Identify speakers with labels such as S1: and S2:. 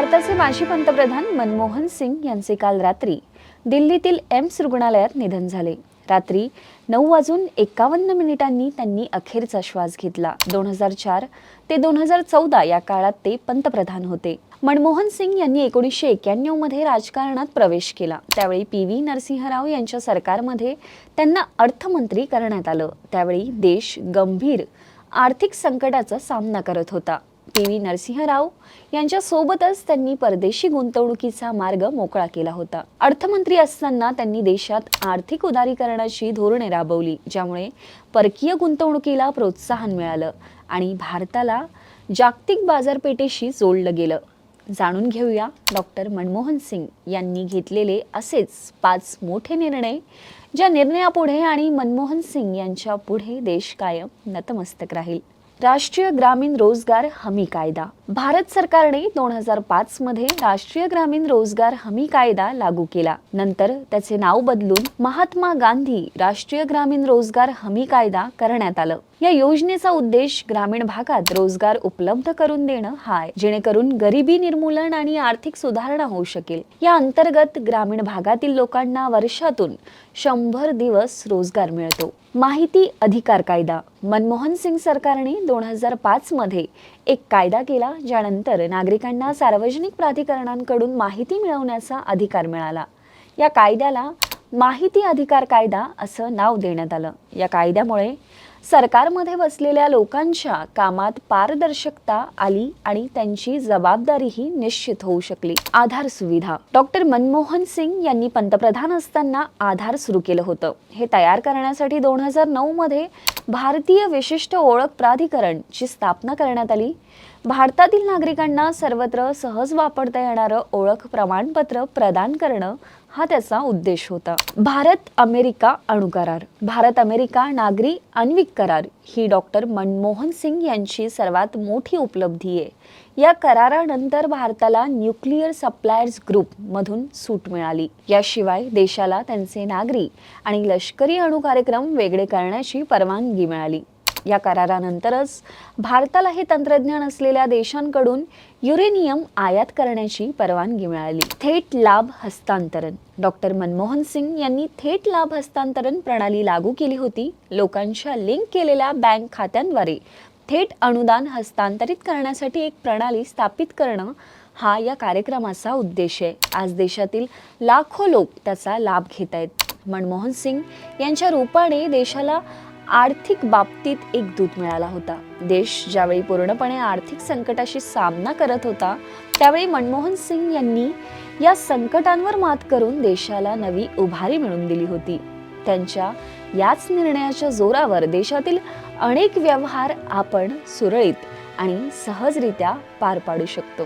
S1: भारताचे माजी पंतप्रधान मनमोहन सिंग यांचे काल रात्री दिल्लीतील एम्स रुग्णालयात निधन झाले. रात्री नऊ वाजून एकावन्न मिनिटांनी त्यांनी अखेरचा श्वास घेतला. दोन हजार चार ते दोन हजार चौदा या काळात ते पंतप्रधान होते. मनमोहन सिंग यांनी एकोणीसशे एक्क्याण्णवमध्ये राजकारणात प्रवेश केला. त्यावेळी पी व्ही नरसिंहराव यांच्या सरकारमध्ये त्यांना अर्थमंत्री करण्यात आलं. त्यावेळी देश गंभीर आर्थिक संकटाचा सामना करत होता. के व्ही नरसिंहराव यांच्यासोबतच त्यांनी परदेशी गुंतवणुकीचा मार्ग मोकळा केला होता. अर्थमंत्री असताना त्यांनी देशात आर्थिक उदारीकरणाची धोरणे राबवली ज्यामुळे परकीय गुंतवणुकीला प्रोत्साहन मिळालं आणि भारताला जागतिक बाजारपेठेशी जोडलं गेलं. जाणून घेऊया डॉक्टर मनमोहन सिंग यांनी घेतलेले असेच पाच मोठे निर्णय ज्या निर्णयापुढे आणि मनमोहन सिंग यांच्या पुढे देश कायम नतमस्तक राहील. राष्ट्रीय ग्रामीण रोजगार हमी कायदा भारत सरकारने दोन हजार पाच मध्ये राष्ट्रीय ग्रामीण रोजगार हमी कायदा लागू केला. नंतर त्याचे नाव बदलून महात्मा गांधी राष्ट्रीय ग्रामीण रोजगार हमी कायदा करण्यात आलं. या योजनेचा उद्देश ग्रामीण भागात रोजगार उपलब्ध करून देणं हा आहे जेणेकरून गरिबी निर्मूलन आणि आर्थिक सुधारणा होऊ शकेल. या अंतर्गत ग्रामीण भागातील लोकांना वर्षातून शंभर दिवस रोजगार मिळतो. माहिती अधिकार कायदा. मनमोहन सिंग सरकारने दोन हजार पाच मध्ये एक कायदा केला ज्यानंतर नागरिकांना सार्वजनिक प्राधिकरणांकडून माहिती मिळवण्याचा अधिकार मिळाला. या कायद्याला माहिती अधिकार कायदा असं नाव देण्यात आलं. या कायद्यामुळे सरकारमध्ये बसलेल्या लोकांच्या कामात पारदर्शकता आली आणि त्यांची जबाबदारीही निश्चित होऊ शकली. आधार सुविधा. डॉक्टर मनमोहन सिंग यांनी पंतप्रधान असताना आधार सुरू केलं होतं. हे तयार करण्यासाठी दोन हजार नऊ मध्ये भारतीय विशिष्ट ओळख प्राधिकरण ची स्थापना करण्यात आली. भारतातील नागरिकांना सर्वत्र सहज वापरता येणारं ओळख प्रमाणपत्र प्रदान करणं हा त्याचा उद्देश होता. भारत अमेरिका अणुकरार. भारत अमेरिका नागरी आण्विक करार. ही डॉक्टर मनमोहन सिंग यांची सर्वात मोठी उपलब्धी आहे. या करारानंतर भारताला न्यूक्लिअर सप्लायर्स ग्रुपमधून सूट मिळाली. याशिवाय देशाला त्यांचे नागरी आणि लष्करी अणू कार्यक्रम वेगळे करण्याची परवानगी मिळाली. या करारानंतरच भारताला हे तंत्रज्ञान असलेल्या देशांकडून युरेनियम आयात करण्याची परवानगी मिळाली. थेट लाभ हस्तांतरण. डॉक्टर मनमोहन सिंग यांनी थेट लाभ हस्तांतरण प्रणाली लागू केली होती. लोकांच्या लिंक केलेल्या बँक खात्यांद्वारे थेट अनुदान हस्तांतरित करण्यासाठी एक प्रणाली स्थापित करणं हा या कार्यक्रमाचा उद्देश आहे. आज देशातील लाखो लोक त्याचा लाभ घेत आहेत मनमोहन सिंग यांच्या रूपाने देशाला आर्थिक बाबतीत एक दूत मिळाला होता. देश ज्यावेळी पूर्णपणे आर्थिक संकटाशी सामना करत होता त्यावेळी मनमोहन सिंग यांनी या संकटांवर मात करून देशाला नवी उभारी मिळवून दिली होती. त्यांच्या याच निर्णयाच्या जोरावर देशातील अनेक व्यवहार आपण सुरळीत आणि सहजरित्या पार पाडू शकतो.